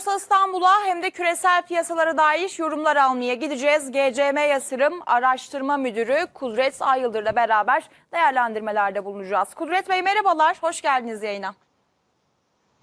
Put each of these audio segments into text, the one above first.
Borsa İstanbul'a hem de küresel piyasalara dair yorumlar almaya gideceğiz. GCM Yatırım Araştırma Müdürü Kudret Ayıldır'la beraber değerlendirmelerde bulunacağız. Kudret Bey merhabalar, hoş geldiniz yayına.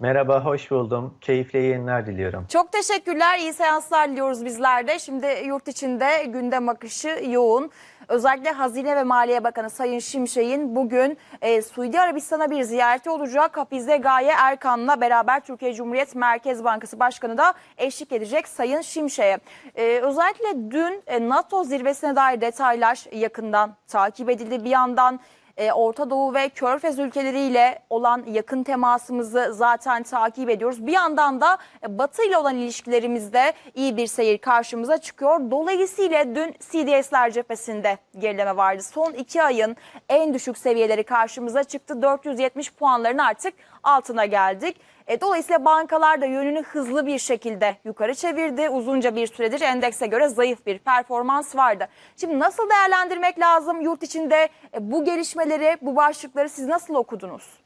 Merhaba, hoş buldum. Keyifli yayınlar diliyorum. Çok teşekkürler, iyi seanslar diliyoruz bizler de. Şimdi yurt içinde gündem akışı yoğun. Özellikle Hazine ve Maliye Bakanı Sayın Şimşek'in bugün e, Suudi Arabistan'a bir ziyareti olacak. Hafize Gaye Erkan'la beraber Türkiye Cumhuriyet Merkez Bankası Başkanı da eşlik edecek Sayın Şimşek'e. E, özellikle dün e, NATO zirvesine dair detaylar yakından takip edildi. Bir yandan e, Orta Doğu ve Körfez ülkeleriyle olan yakın temasımızı zaten takip ediyoruz. Bir yandan da Batı ile olan ilişkilerimizde iyi bir seyir karşımıza çıkıyor. Dolayısıyla dün CDS'ler cephesinde gerileme vardı. Son iki ayın en düşük seviyeleri karşımıza çıktı. 470 puanların artık altına geldik. E, dolayısıyla bankalar da yönünü hızlı bir şekilde yukarı çevirdi. Uzunca bir süredir endekse göre zayıf bir performans vardı. Şimdi nasıl değerlendirmek lazım yurt içinde e, bu gelişmeleri, bu başlıkları siz nasıl okudunuz?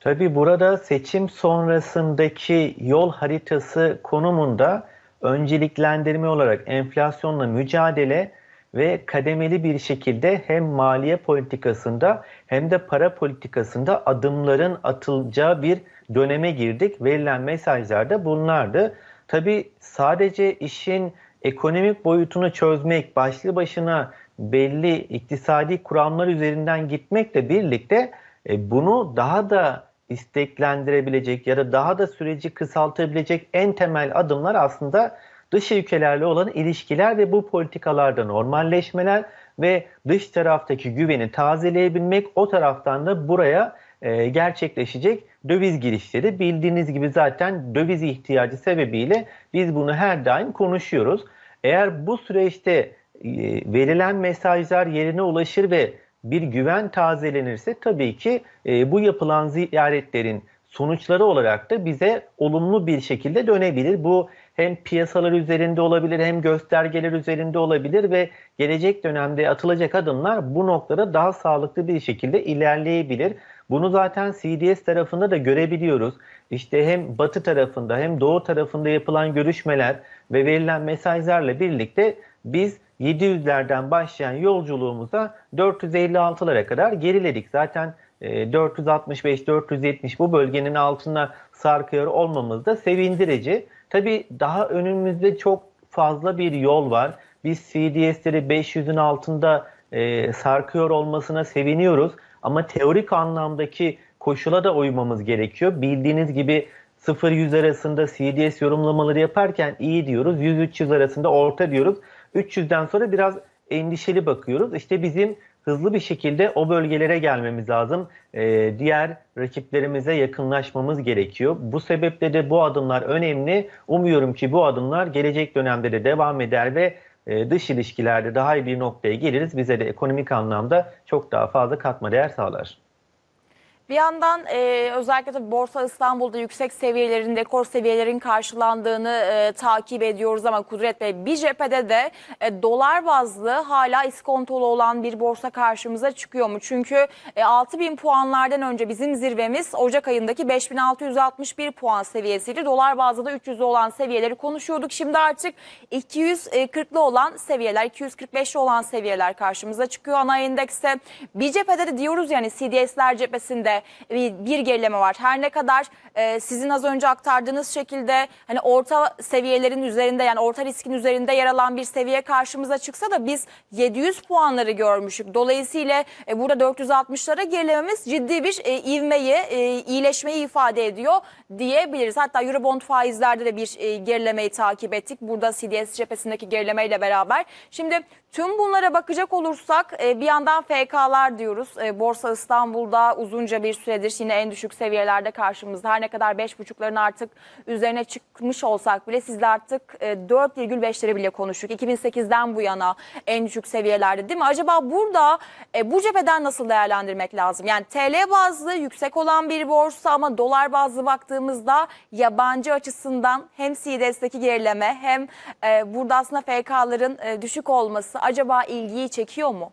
Tabii burada seçim sonrasındaki yol haritası konumunda önceliklendirme olarak enflasyonla mücadele ve kademeli bir şekilde hem maliye politikasında hem de para politikasında adımların atılacağı bir döneme girdik. Verilen mesajlar da bunlardı. Tabii sadece işin ekonomik boyutunu çözmek, başlı başına belli iktisadi kuramlar üzerinden gitmekle birlikte e, bunu daha da isteklendirebilecek ya da daha da süreci kısaltabilecek en temel adımlar aslında dış ülkelerle olan ilişkiler ve bu politikalarda normalleşmeler ve dış taraftaki güveni tazeleyebilmek o taraftan da buraya e, gerçekleşecek döviz girişleri. Bildiğiniz gibi zaten döviz ihtiyacı sebebiyle biz bunu her daim konuşuyoruz. Eğer bu süreçte e, verilen mesajlar yerine ulaşır ve bir güven tazelenirse tabii ki e, bu yapılan ziyaretlerin sonuçları olarak da bize olumlu bir şekilde dönebilir. Bu hem piyasalar üzerinde olabilir hem göstergeler üzerinde olabilir ve gelecek dönemde atılacak adımlar bu noktada daha sağlıklı bir şekilde ilerleyebilir. Bunu zaten CDS tarafında da görebiliyoruz. İşte hem batı tarafında hem doğu tarafında yapılan görüşmeler ve verilen mesajlarla birlikte biz 700'lerden başlayan yolculuğumuza 456'lara kadar geriledik. Zaten 465-470 bu bölgenin altına sarkıyor olmamız da sevindirici. Tabii daha önümüzde çok fazla bir yol var. Biz CDS'leri 500'ün altında e, sarkıyor olmasına seviniyoruz. Ama teorik anlamdaki koşula da uymamız gerekiyor. Bildiğiniz gibi 0-100 arasında CDS yorumlamaları yaparken iyi diyoruz. 100-300 arasında orta diyoruz. 300'den sonra biraz endişeli bakıyoruz. İşte bizim hızlı bir şekilde o bölgelere gelmemiz lazım. Ee, diğer rakiplerimize yakınlaşmamız gerekiyor. Bu sebeple de bu adımlar önemli. Umuyorum ki bu adımlar gelecek dönemde de devam eder ve e, dış ilişkilerde daha iyi bir noktaya geliriz. Bize de ekonomik anlamda çok daha fazla katma değer sağlar. Bir yandan e, özellikle de Borsa İstanbul'da yüksek seviyelerin, rekor seviyelerin karşılandığını e, takip ediyoruz ama Kudret Bey bir cephede de e, dolar bazlı hala iskontolu olan bir borsa karşımıza çıkıyor mu? Çünkü e, 6000 puanlardan önce bizim zirvemiz Ocak ayındaki 5661 puan seviyesiydi. Dolar bazlı da 300'lü olan seviyeleri konuşuyorduk. Şimdi artık 240'lı olan seviyeler, 245'li olan seviyeler karşımıza çıkıyor. Ana endekste bir cephede de diyoruz yani CDS'ler cephesinde bir, gerileme var. Her ne kadar e, sizin az önce aktardığınız şekilde hani orta seviyelerin üzerinde yani orta riskin üzerinde yer alan bir seviye karşımıza çıksa da biz 700 puanları görmüştük. Dolayısıyla e, burada 460'lara gerilememiz ciddi bir e, ivmeyi, e, iyileşmeyi ifade ediyor diyebiliriz. Hatta Eurobond faizlerde de bir e, gerilemeyi takip ettik. Burada CDS cephesindeki gerilemeyle beraber. Şimdi tüm bunlara bakacak olursak bir yandan FK'lar diyoruz. Borsa İstanbul'da uzunca bir süredir yine en düşük seviyelerde karşımızda. Her ne kadar 5.5'ların artık üzerine çıkmış olsak bile sizle artık e, 4,5'leri bile konuştuk. 2008'den bu yana en düşük seviyelerde değil mi? Acaba burada e, bu cepheden nasıl değerlendirmek lazım? Yani TL bazlı yüksek olan bir borsa ama dolar bazlı baktığımızda yabancı açısından hem CDS'deki gerileme hem e, burada aslında FK'ların e, düşük olması acaba ilgiyi çekiyor mu?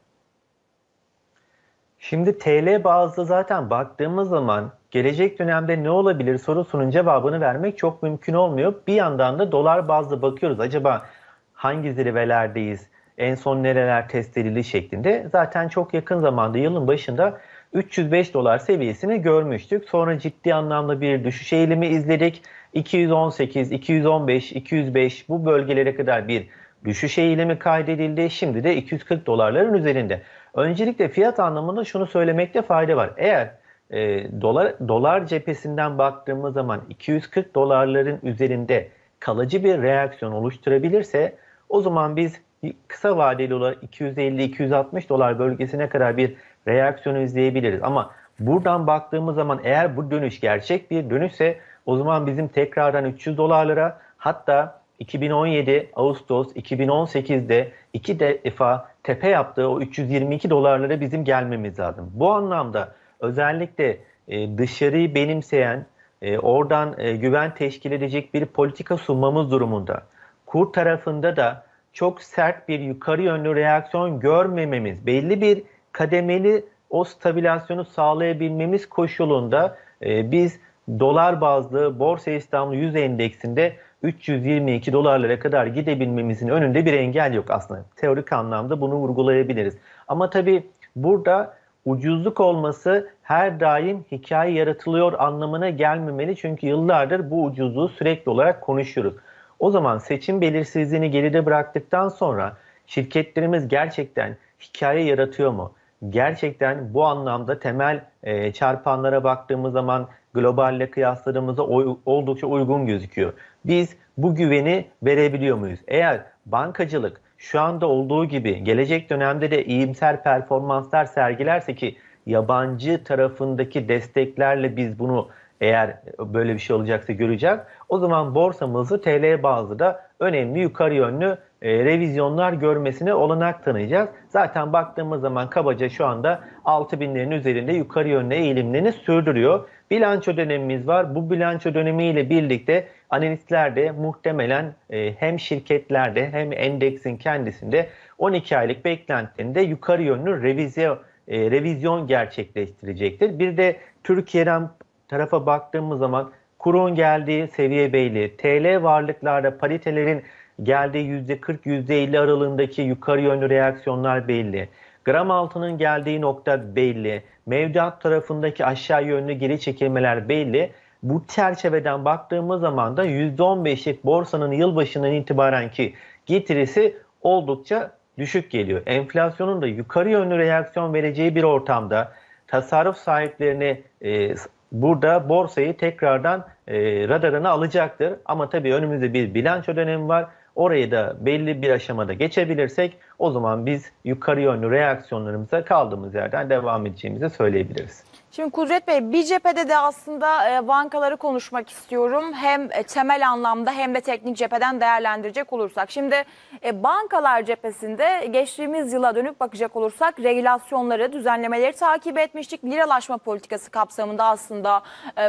Şimdi TL bazlı zaten baktığımız zaman gelecek dönemde ne olabilir sorusunun cevabını vermek çok mümkün olmuyor. Bir yandan da dolar bazlı bakıyoruz. Acaba hangi zirvelerdeyiz? En son nereler test edildi şeklinde. Zaten çok yakın zamanda yılın başında 305 dolar seviyesini görmüştük. Sonra ciddi anlamda bir düşüş eğilimi izledik. 218, 215, 205 bu bölgelere kadar bir düşüş eğilimi kaydedildi. Şimdi de 240 dolarların üzerinde. Öncelikle fiyat anlamında şunu söylemekte fayda var. Eğer e, dolar dolar cephesinden baktığımız zaman 240 dolarların üzerinde kalıcı bir reaksiyon oluşturabilirse o zaman biz kısa vadeli olarak 250-260 dolar bölgesine kadar bir reaksiyonu izleyebiliriz. Ama buradan baktığımız zaman eğer bu dönüş gerçek bir dönüşse o zaman bizim tekrardan 300 dolarlara hatta 2017 Ağustos 2018'de iki defa tepe yaptığı o 322 dolarlara bizim gelmemiz lazım. Bu anlamda özellikle e, dışarıyı benimseyen, e, oradan e, güven teşkil edecek bir politika sunmamız durumunda. Kur tarafında da çok sert bir yukarı yönlü reaksiyon görmememiz, belli bir kademeli o stabilizasyonu sağlayabilmemiz koşulunda e, biz dolar bazlı Borsa İstanbul 100 endeksinde 322 dolarlara kadar gidebilmemizin önünde bir engel yok aslında. Teorik anlamda bunu vurgulayabiliriz. Ama tabii burada ucuzluk olması her daim hikaye yaratılıyor anlamına gelmemeli. Çünkü yıllardır bu ucuzluğu sürekli olarak konuşuyoruz. O zaman seçim belirsizliğini geride bıraktıktan sonra şirketlerimiz gerçekten hikaye yaratıyor mu? Gerçekten bu anlamda temel e, çarpanlara baktığımız zaman globalle kıyasladığımızda oy- oldukça uygun gözüküyor. Biz bu güveni verebiliyor muyuz? Eğer bankacılık şu anda olduğu gibi gelecek dönemde de iyimser performanslar sergilerse ki yabancı tarafındaki desteklerle biz bunu eğer böyle bir şey olacaksa göreceğiz. O zaman borsamızı TL bazlı da önemli yukarı yönlü e, revizyonlar görmesine olanak tanıyacağız. Zaten baktığımız zaman kabaca şu anda 6000'lerin üzerinde yukarı yönlü eğilimlerini sürdürüyor. Bilanço dönemimiz var. Bu bilanço dönemiyle birlikte analistler de muhtemelen e, hem şirketlerde hem endeksin kendisinde 12 aylık beklentilerinde yukarı yönlü revizyon, e, revizyon gerçekleştirecektir. Bir de Türkiye'den tarafa baktığımız zaman kurun geldiği seviye belli. TL varlıklarda paritelerin geldiği %40 %50 aralığındaki yukarı yönlü reaksiyonlar belli. Gram altının geldiği nokta belli. Mevduat tarafındaki aşağı yönlü geri çekilmeler belli. Bu çerçeveden baktığımız zaman da %15'lik borsanın yılbaşından itibaren ki getirisi oldukça düşük geliyor. Enflasyonun da yukarı yönlü reaksiyon vereceği bir ortamda tasarruf sahiplerini e, burada borsayı tekrardan e, radarına alacaktır. Ama tabii önümüzde bir bilanço dönemi var. Orayı da belli bir aşamada geçebilirsek o zaman biz yukarı yönlü reaksiyonlarımıza kaldığımız yerden devam edeceğimizi söyleyebiliriz. Şimdi Kudret Bey bir cephede de aslında e, bankaları konuşmak istiyorum. Hem e, temel anlamda hem de teknik cepheden değerlendirecek olursak. Şimdi e, bankalar cephesinde geçtiğimiz yıla dönüp bakacak olursak regülasyonları, düzenlemeleri takip etmiştik. Liralaşma politikası kapsamında aslında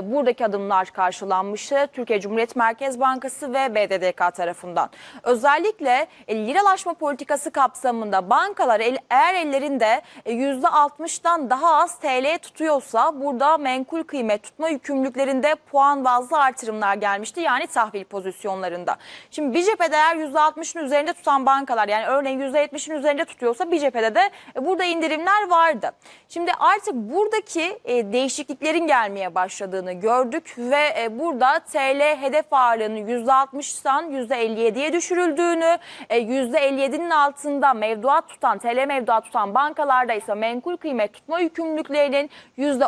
buradaki adımlar karşılanmıştı. Türkiye Cumhuriyet Merkez Bankası ve BDDK tarafından. Özellikle liralaşma politikası kapsamında bankalar eğer ellerinde e, %60'dan daha az TL tutuyorsa burada menkul kıymet tutma yükümlülüklerinde puan bazlı artırımlar gelmişti. Yani tahvil pozisyonlarında. Şimdi bir cephede eğer %60'ın üzerinde tutan bankalar yani örneğin %70'in üzerinde tutuyorsa bir cephede de e, burada indirimler vardı. Şimdi artık buradaki e, değişikliklerin gelmeye başladığını gördük ve e, burada TL hedef ağırlığının %60'dan %57'ye düşürüldüğünü, e, %57'nin altında mevduat tutan, TL mevduat tutan bankalarda ise menkul kıymet tutma yükümlülüklerinin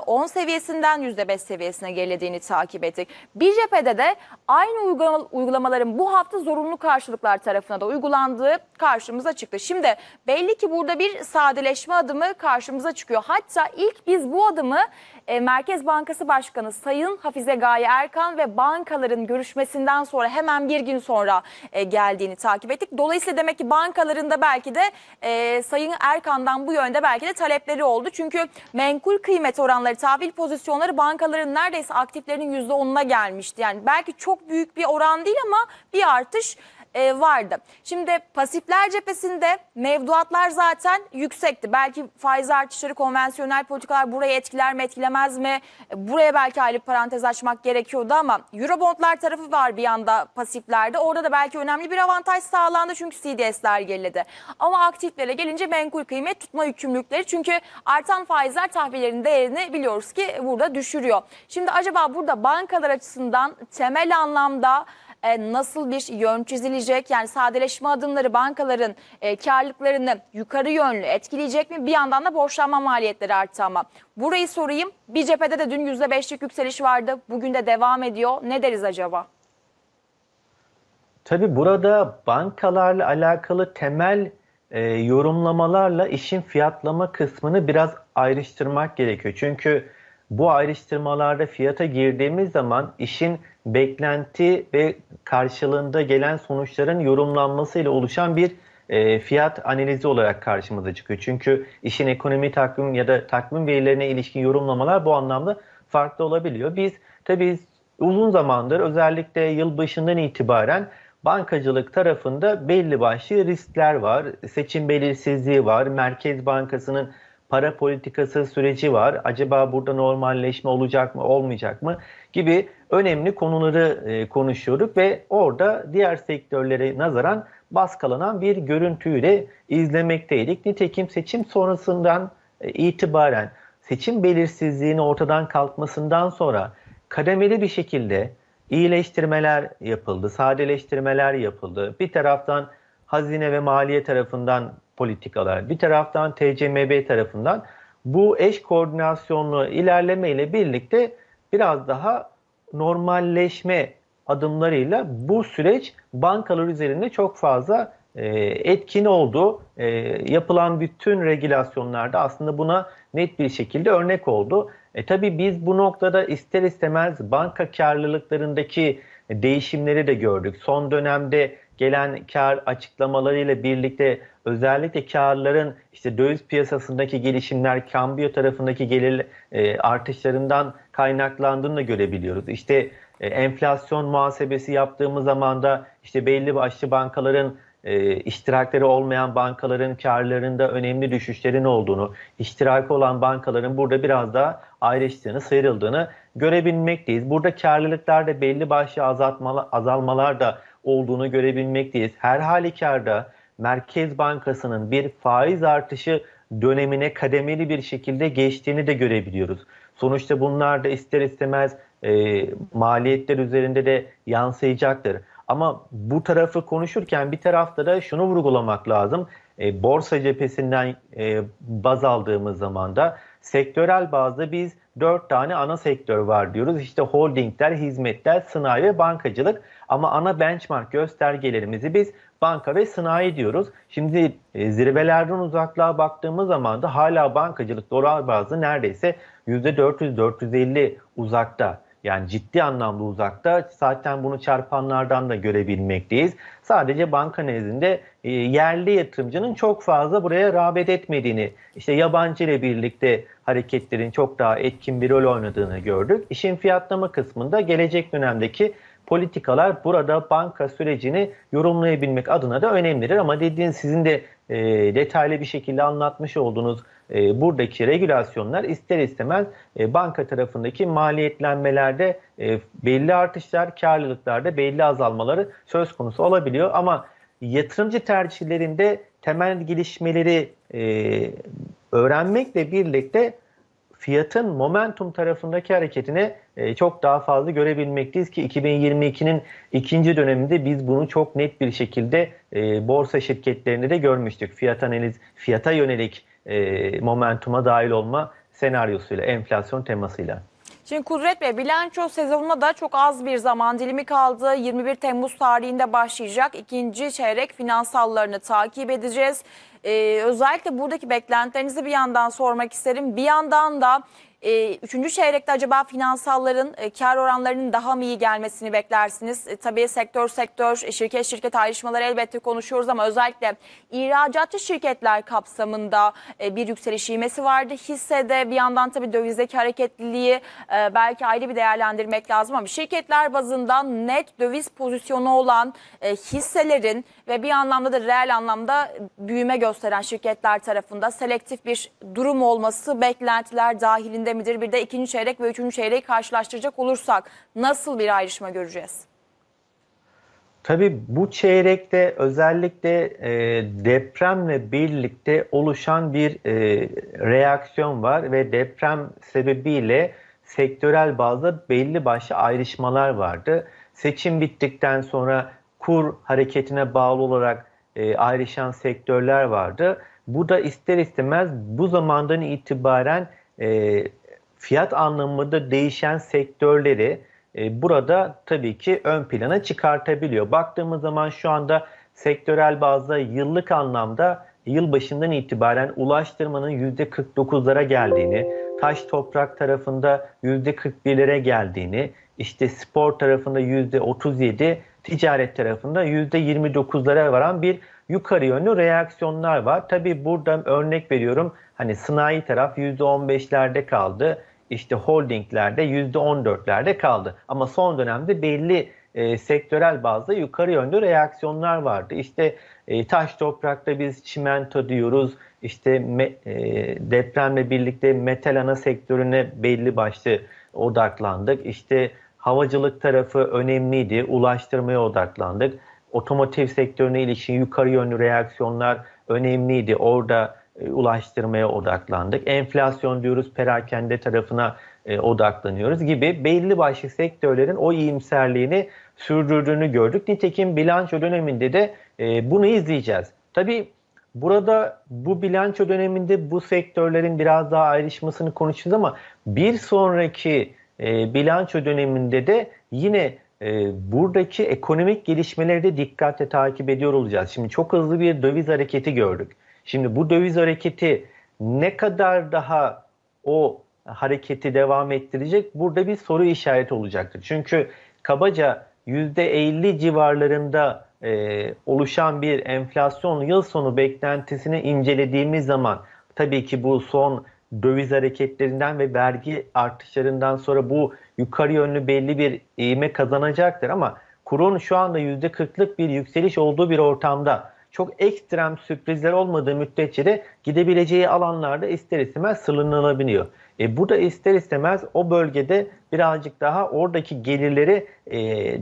%10 seviyesinden %5 seviyesine gerilediğini takip ettik. Bir cephede de aynı uygulama- uygulamaların bu hafta zorunlu karşılıklar tarafına da uygulandığı karşımıza çıktı. Şimdi belli ki burada bir sadeleşme adımı karşımıza çıkıyor. Hatta ilk biz bu adımı e, Merkez Bankası Başkanı Sayın Hafize Gaye Erkan ve bankaların görüşmesinden sonra hemen bir gün sonra e, geldiğini takip ettik. Dolayısıyla demek ki bankaların da belki de e, Sayın Erkan'dan bu yönde belki de talepleri oldu. Çünkü menkul kıymet oranları, tahvil pozisyonları bankaların neredeyse aktiflerinin %10'una gelmişti. Yani belki çok büyük bir oran değil ama bir artış e, vardı. Şimdi pasifler cephesinde mevduatlar zaten yüksekti. Belki faiz artışları, konvansiyonel politikalar burayı etkiler mi etkilemez mi? Buraya belki ayrı parantez açmak gerekiyordu ama Eurobondlar tarafı var bir yanda pasiflerde. Orada da belki önemli bir avantaj sağlandı çünkü CDS'ler geriledi. Ama aktiflere gelince menkul kıymet tutma yükümlülükleri çünkü artan faizler tahvillerin değerini biliyoruz ki burada düşürüyor. Şimdi acaba burada bankalar açısından temel anlamda e, nasıl bir yön çizilecek? Yani sadeleşme adımları bankaların e, karlılıklarını yukarı yönlü etkileyecek mi? Bir yandan da borçlanma maliyetleri arttı ama. Burayı sorayım. Bir cephede de dün %5'lik yükseliş vardı. Bugün de devam ediyor. Ne deriz acaba? Tabii burada bankalarla alakalı temel e, yorumlamalarla işin fiyatlama kısmını biraz ayrıştırmak gerekiyor. Çünkü bu ayrıştırmalarda fiyata girdiğimiz zaman işin beklenti ve karşılığında gelen sonuçların yorumlanmasıyla oluşan bir e, fiyat analizi olarak karşımıza çıkıyor. Çünkü işin ekonomi takvim ya da takvim verilerine ilişkin yorumlamalar bu anlamda farklı olabiliyor. Biz tabii uzun zamandır özellikle yılbaşından itibaren bankacılık tarafında belli başlı riskler var. Seçim belirsizliği var. Merkez Bankası'nın para politikası süreci var. Acaba burada normalleşme olacak mı, olmayacak mı gibi önemli konuları e, konuşuyorduk ve orada diğer sektörlere nazaran baskılanan bir görüntüyü de izlemekteydik. Nitekim seçim sonrasından e, itibaren seçim belirsizliğinin ortadan kalkmasından sonra kademeli bir şekilde iyileştirmeler yapıldı, sadeleştirmeler yapıldı. Bir taraftan hazine ve maliye tarafından politikalar, bir taraftan TCMB tarafından bu eş koordinasyonlu ilerlemeyle birlikte biraz daha normalleşme adımlarıyla bu süreç bankalar üzerinde çok fazla e, etkin oldu. E, yapılan bütün regülasyonlarda aslında buna net bir şekilde örnek oldu. E, tabii biz bu noktada ister istemez banka karlılıklarındaki değişimleri de gördük. Son dönemde gelen kar açıklamalarıyla birlikte özellikle karların işte döviz piyasasındaki gelişimler, kambiyo tarafındaki gelir e, artışlarından kaynaklandığını da görebiliyoruz. İşte e, enflasyon muhasebesi yaptığımız zaman da işte belli başlı bankaların e, iştirakleri olmayan bankaların karlarında önemli düşüşlerin olduğunu, iştiraki olan bankaların burada biraz daha ayrıştığını, sıyrıldığını görebilmekteyiz. Burada karlılıklarda belli başlı azaltmalar, azalmalar da olduğunu görebilmekteyiz. Her halükarda Merkez Bankası'nın bir faiz artışı dönemine kademeli bir şekilde geçtiğini de görebiliyoruz. Sonuçta bunlar da ister istemez e, maliyetler üzerinde de yansıyacaktır. Ama bu tarafı konuşurken bir tarafta da şunu vurgulamak lazım. E, borsa cephesinden e, baz aldığımız zaman da sektörel bazda biz dört tane ana sektör var diyoruz. İşte holdingler, hizmetler, sanayi ve bankacılık. Ama ana benchmark göstergelerimizi biz banka ve sanayi diyoruz. Şimdi e, zirvelerden uzaklığa baktığımız zaman da hala bankacılık dolar bazlı neredeyse %400-450 uzakta. Yani ciddi anlamda uzakta. Zaten bunu çarpanlardan da görebilmekteyiz. Sadece banka nezdinde e, yerli yatırımcının çok fazla buraya rağbet etmediğini, işte yabancı ile birlikte hareketlerin çok daha etkin bir rol oynadığını gördük. İşin fiyatlama kısmında gelecek dönemdeki politikalar burada banka sürecini yorumlayabilmek adına da önemlidir. Ama dediğiniz sizin de e, detaylı bir şekilde anlatmış olduğunuz e, buradaki regülasyonlar ister istemez e, banka tarafındaki maliyetlenmelerde e, belli artışlar, karlılıklarda belli azalmaları söz konusu olabiliyor. Ama yatırımcı tercihlerinde temel gelişmeleri e, öğrenmekle birlikte fiyatın momentum tarafındaki hareketine e, çok daha fazla görebilmekteyiz ki 2022'nin ikinci döneminde biz bunu çok net bir şekilde e, borsa şirketlerinde de görmüştük. Fiyat analiz, fiyata yönelik e, momentuma dahil olma senaryosuyla, enflasyon temasıyla. Şimdi Kudret Bey bilanço sezonuna da çok az bir zaman dilimi kaldı. 21 Temmuz tarihinde başlayacak. ikinci çeyrek finansallarını takip edeceğiz. Ee, özellikle buradaki beklentilerinizi bir yandan sormak isterim. Bir yandan da E, üçüncü çeyrekte acaba finansalların e, kar oranlarının daha mı iyi gelmesini beklersiniz? E, tabii sektör sektör, e, şirket şirket ayrışmaları elbette konuşuyoruz ama özellikle ihracatçı şirketler kapsamında e, bir yükseliş ivmesi vardı. Hissede bir yandan tabii dövizdeki hareketliliği e, belki ayrı bir değerlendirmek lazım ama şirketler bazından net döviz pozisyonu olan e, hisselerin ve bir anlamda da reel anlamda büyüme gösteren şirketler tarafında selektif bir durum olması beklentiler dahilinde midir? Bir de ikinci çeyrek ve üçüncü çeyreği karşılaştıracak olursak nasıl bir ayrışma göreceğiz? Tabii bu çeyrekte özellikle e, depremle birlikte oluşan bir e, reaksiyon var ve deprem sebebiyle sektörel bazda belli başlı ayrışmalar vardı. Seçim bittikten sonra kur hareketine bağlı olarak e, ayrışan sektörler vardı. Bu da ister istemez bu zamandan itibaren e, fiyat anlamında değişen sektörleri e, burada tabii ki ön plana çıkartabiliyor. Baktığımız zaman şu anda sektörel bazda yıllık anlamda yılbaşından itibaren ulaştırmanın %49'lara geldiğini, taş toprak tarafında %41'lere geldiğini, işte spor tarafında %37, ticaret tarafında %29'lara varan bir yukarı yönlü reaksiyonlar var. Tabii burada örnek veriyorum hani sanayi taraf %15'lerde kaldı. İşte holdinglerde %14'lerde kaldı. Ama son dönemde belli e, sektörel bazda yukarı yönlü reaksiyonlar vardı. İşte e, taş toprakta biz çimento diyoruz. İşte me, e, depremle birlikte metal ana sektörüne belli başlı odaklandık. İşte havacılık tarafı önemliydi. Ulaştırmaya odaklandık. Otomotiv sektörüne ilişkin yukarı yönlü reaksiyonlar önemliydi. Orada ulaştırmaya odaklandık. Enflasyon diyoruz perakende tarafına e, odaklanıyoruz gibi belli başlı sektörlerin o iyimserliğini sürdürdüğünü gördük. Nitekim bilanço döneminde de e, bunu izleyeceğiz. Tabii burada bu bilanço döneminde bu sektörlerin biraz daha ayrışmasını konuşacağız ama bir sonraki e, bilanço döneminde de yine e, buradaki ekonomik gelişmeleri de dikkatle takip ediyor olacağız. Şimdi çok hızlı bir döviz hareketi gördük. Şimdi bu döviz hareketi ne kadar daha o hareketi devam ettirecek? Burada bir soru işareti olacaktır. Çünkü kabaca %50 civarlarında e, oluşan bir enflasyon yıl sonu beklentisini incelediğimiz zaman tabii ki bu son döviz hareketlerinden ve vergi artışlarından sonra bu yukarı yönlü belli bir iğme kazanacaktır ama kurun şu anda %40'lık bir yükseliş olduğu bir ortamda çok ekstrem sürprizler olmadığı müddetçe de gidebileceği alanlarda ister istemez sınırlanabiliyor. E, bu da ister istemez o bölgede birazcık daha oradaki gelirleri e,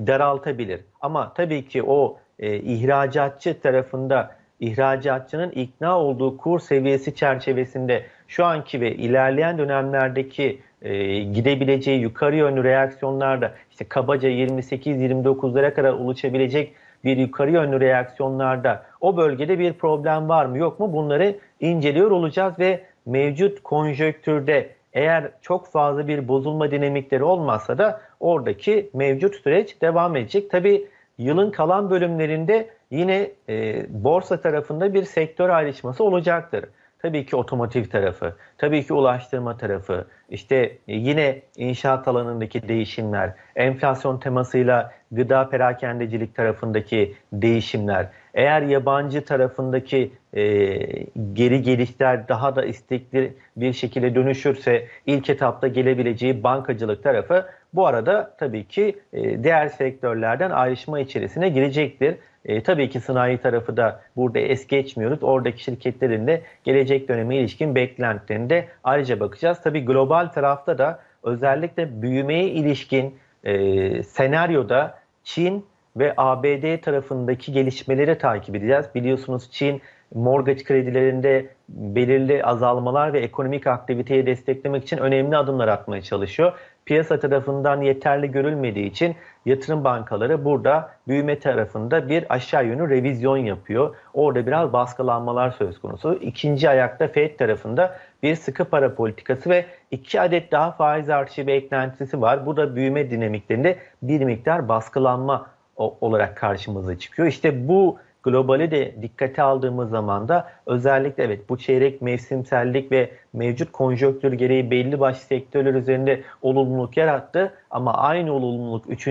daraltabilir. Ama tabii ki o e, ihracatçı tarafında ihracatçının ikna olduğu kur seviyesi çerçevesinde şu anki ve ilerleyen dönemlerdeki e, gidebileceği yukarı yönlü reaksiyonlarda işte kabaca 28-29'lara kadar ulaşabilecek bir yukarı yönlü reaksiyonlarda o bölgede bir problem var mı yok mu bunları inceliyor olacağız ve mevcut konjöktürde eğer çok fazla bir bozulma dinamikleri olmazsa da oradaki mevcut süreç devam edecek. Tabi yılın kalan bölümlerinde yine e, borsa tarafında bir sektör ayrışması olacaktır. Tabii ki otomotiv tarafı, tabii ki ulaştırma tarafı, işte yine inşaat alanındaki değişimler, enflasyon temasıyla gıda perakendecilik tarafındaki değişimler, eğer yabancı tarafındaki e, geri gelişler daha da istekli bir şekilde dönüşürse ilk etapta gelebileceği bankacılık tarafı bu arada tabii ki e, diğer sektörlerden ayrışma içerisine girecektir. E, tabii ki sanayi tarafı da burada es geçmiyoruz. Oradaki şirketlerin de gelecek döneme ilişkin beklentilerinde ayrıca bakacağız. Tabii global tarafta da özellikle büyümeye ilişkin e, senaryoda Çin ve ABD tarafındaki gelişmeleri takip edeceğiz. Biliyorsunuz Çin mortgage kredilerinde belirli azalmalar ve ekonomik aktiviteyi desteklemek için önemli adımlar atmaya çalışıyor. Piyasa tarafından yeterli görülmediği için yatırım bankaları burada büyüme tarafında bir aşağı yönlü revizyon yapıyor. Orada biraz baskılanmalar söz konusu. İkinci ayakta Fed tarafında bir sıkı para politikası ve iki adet daha faiz artışı beklentisi var. Bu da büyüme dinamiklerinde bir miktar baskılanma olarak karşımıza çıkıyor. İşte bu globali de dikkate aldığımız zaman da özellikle evet bu çeyrek mevsimsellik ve mevcut konjonktür gereği belli başlı sektörler üzerinde olumluluk yarattı ama aynı olumluluk 3.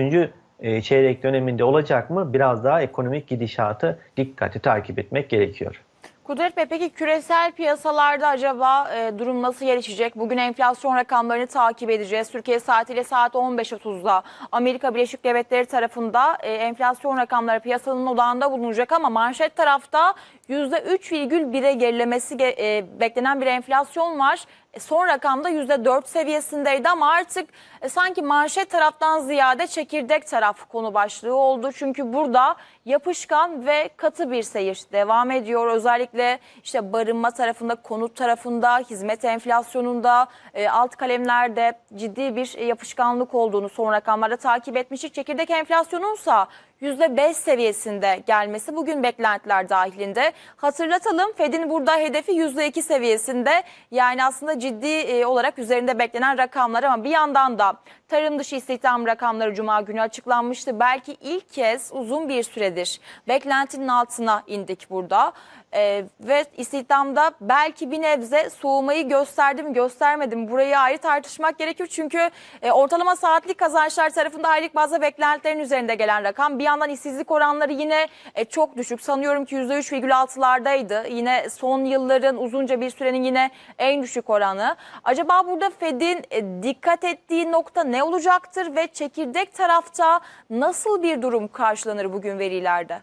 e, çeyrek döneminde olacak mı? Biraz daha ekonomik gidişatı dikkati takip etmek gerekiyor. Kudret Bey peki küresel piyasalarda acaba e, durum nasıl gelişecek? Bugün enflasyon rakamlarını takip edeceğiz. Türkiye saatiyle saat 15.30'da Amerika Birleşik Devletleri tarafında e, enflasyon rakamları piyasanın odağında bulunacak ama manşet tarafta %3,1'e gerilemesi ge- e, beklenen bir enflasyon var. E, son rakamda %4 seviyesindeydi ama artık e, sanki manşet taraftan ziyade çekirdek taraf konu başlığı oldu. Çünkü burada yapışkan ve katı bir seyir devam ediyor. Özellikle işte barınma tarafında, konut tarafında, hizmet enflasyonunda, e, alt kalemlerde ciddi bir yapışkanlık olduğunu son rakamlarda takip etmiştik. Çekirdek enflasyonunsa %5 seviyesinde gelmesi bugün beklentiler dahilinde. Hatırlatalım Fed'in burada hedefi %2 seviyesinde. Yani aslında ciddi e, olarak üzerinde beklenen rakamlar ama bir yandan da tarım dışı istihdam rakamları cuma günü açıklanmıştı. Belki ilk kez uzun bir süredir beklentinin altına indik burada. E, ve istihdamda belki bir nebze soğumayı gösterdi mi göstermedi mi burayı ayrı tartışmak gerekiyor. Çünkü e, ortalama saatlik kazançlar tarafında aylık bazda beklentilerin üzerinde gelen rakam. Bir yandan işsizlik oranları yine e, çok düşük. Sanıyorum ki %3,6'lardaydı. Yine son yılların uzunca bir sürenin yine en düşük oranı. Acaba burada Fed'in e, dikkat ettiği nokta ne olacaktır ve çekirdek tarafta nasıl bir durum karşılanır bugün verilerde?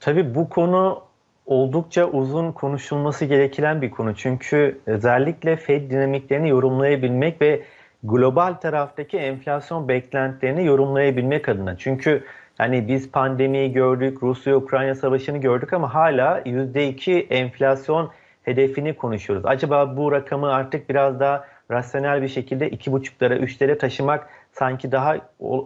Tabii bu konu oldukça uzun konuşulması gereken bir konu. Çünkü özellikle Fed dinamiklerini yorumlayabilmek ve global taraftaki enflasyon beklentilerini yorumlayabilmek adına. Çünkü hani biz pandemiyi gördük, Rusya-Ukrayna savaşını gördük ama hala %2 enflasyon hedefini konuşuyoruz. Acaba bu rakamı artık biraz daha rasyonel bir şekilde 2,5'lara 3'lere taşımak sanki daha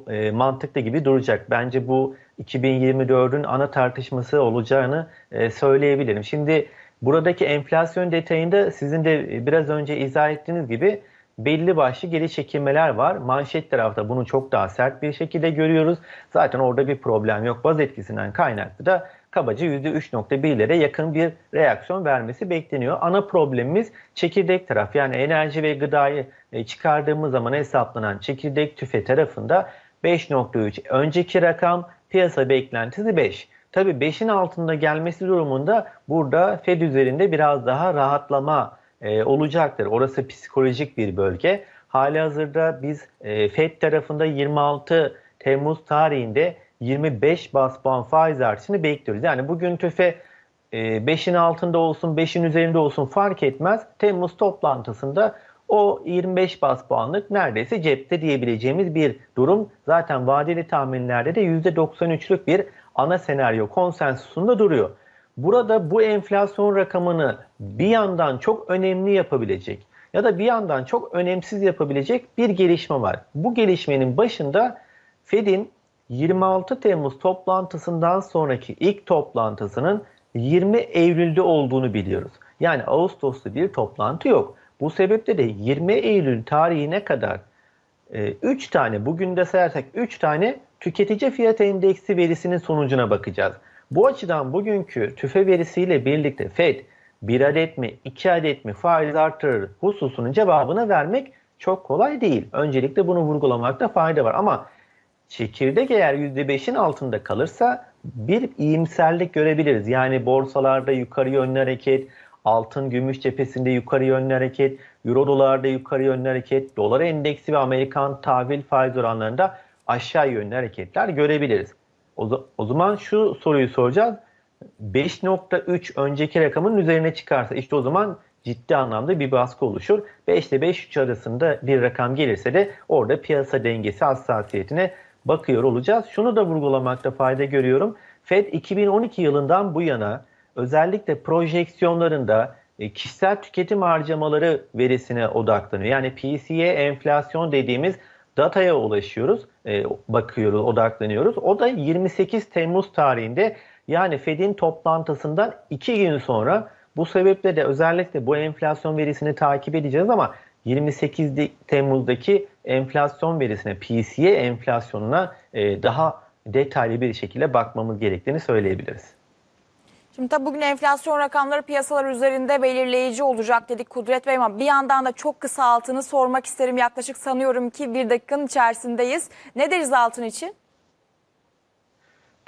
e, mantıklı gibi duracak. Bence bu 2024'ün ana tartışması olacağını e, söyleyebilirim. Şimdi buradaki enflasyon detayında sizin de biraz önce izah ettiğiniz gibi belli başlı geri çekilmeler var. Manşet tarafta bunu çok daha sert bir şekilde görüyoruz. Zaten orada bir problem yok. Baz etkisinden kaynaklı da kabaca %3.1'lere yakın bir reaksiyon vermesi bekleniyor. Ana problemimiz çekirdek taraf yani enerji ve gıdayı e, çıkardığımız zaman hesaplanan çekirdek tüfe tarafında 5.3 önceki rakam piyasa beklentisi 5. Tabii 5'in altında gelmesi durumunda burada Fed üzerinde biraz daha rahatlama e, olacaktır. Orası psikolojik bir bölge. Hali hazırda biz e, Fed tarafında 26 Temmuz tarihinde 25 bas puan faiz artışını bekliyoruz. Yani bugün tüfe 5'in altında olsun 5'in üzerinde olsun fark etmez. Temmuz toplantısında o 25 bas puanlık neredeyse cepte diyebileceğimiz bir durum. Zaten vadeli tahminlerde de %93'lük bir ana senaryo konsensusunda duruyor. Burada bu enflasyon rakamını bir yandan çok önemli yapabilecek ya da bir yandan çok önemsiz yapabilecek bir gelişme var. Bu gelişmenin başında Fed'in 26 Temmuz toplantısından sonraki ilk toplantısının 20 Eylül'de olduğunu biliyoruz. Yani Ağustos'ta bir toplantı yok. Bu sebeple de 20 Eylül tarihine kadar 3 e, tane bugün de sayarsak 3 tane tüketici fiyat endeksi verisinin sonucuna bakacağız. Bu açıdan bugünkü tüfe verisiyle birlikte Fed 1 adet mi 2 adet mi faiz artırır hususunun cevabını vermek çok kolay değil. Öncelikle bunu vurgulamakta fayda var ama çekirdek eğer %5'in altında kalırsa bir iyimserlik görebiliriz. Yani borsalarda yukarı yönlü hareket, altın gümüş cephesinde yukarı yönlü hareket, euro dolarda yukarı yönlü hareket, dolar endeksi ve Amerikan tahvil faiz oranlarında aşağı yönlü hareketler görebiliriz. O, o zaman şu soruyu soracağız. 5.3 önceki rakamın üzerine çıkarsa işte o zaman ciddi anlamda bir baskı oluşur. 5 ile 5.3 arasında bir rakam gelirse de orada piyasa dengesi hassasiyetine bakıyor olacağız. Şunu da vurgulamakta fayda görüyorum. Fed 2012 yılından bu yana özellikle projeksiyonlarında e, kişisel tüketim harcamaları verisine odaklanıyor. Yani PCE enflasyon dediğimiz dataya ulaşıyoruz, e, bakıyoruz, odaklanıyoruz. O da 28 Temmuz tarihinde yani Fed'in toplantısından 2 gün sonra bu sebeple de özellikle bu enflasyon verisini takip edeceğiz ama 28 Temmuz'daki enflasyon verisine, PCE enflasyonuna e, daha detaylı bir şekilde bakmamız gerektiğini söyleyebiliriz. Şimdi tabii bugün enflasyon rakamları piyasalar üzerinde belirleyici olacak dedik Kudret Bey ama bir yandan da çok kısa altını sormak isterim. Yaklaşık sanıyorum ki bir dakikanın içerisindeyiz. Ne deriz altın için?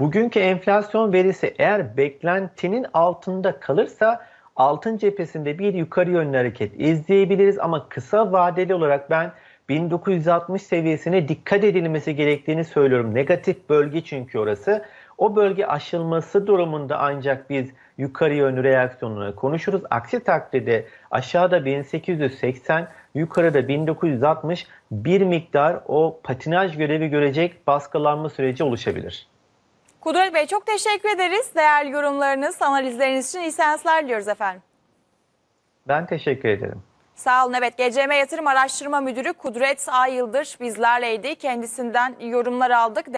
Bugünkü enflasyon verisi eğer beklentinin altında kalırsa altın cephesinde bir yukarı yönlü hareket izleyebiliriz ama kısa vadeli olarak ben 1960 seviyesine dikkat edilmesi gerektiğini söylüyorum. Negatif bölge çünkü orası. O bölge aşılması durumunda ancak biz yukarı yönlü reaksiyonunu konuşuruz. Aksi takdirde aşağıda 1880, yukarıda 1960 bir miktar o patinaj görevi görecek baskılanma süreci oluşabilir. Kudret Bey çok teşekkür ederiz. Değerli yorumlarınız, analizleriniz için iyi seanslar diliyoruz efendim. Ben teşekkür ederim. Sağ olun. Evet GCM Yatırım Araştırma Müdürü Kudret Ay Yıldır bizlerleydi. Kendisinden yorumlar aldık.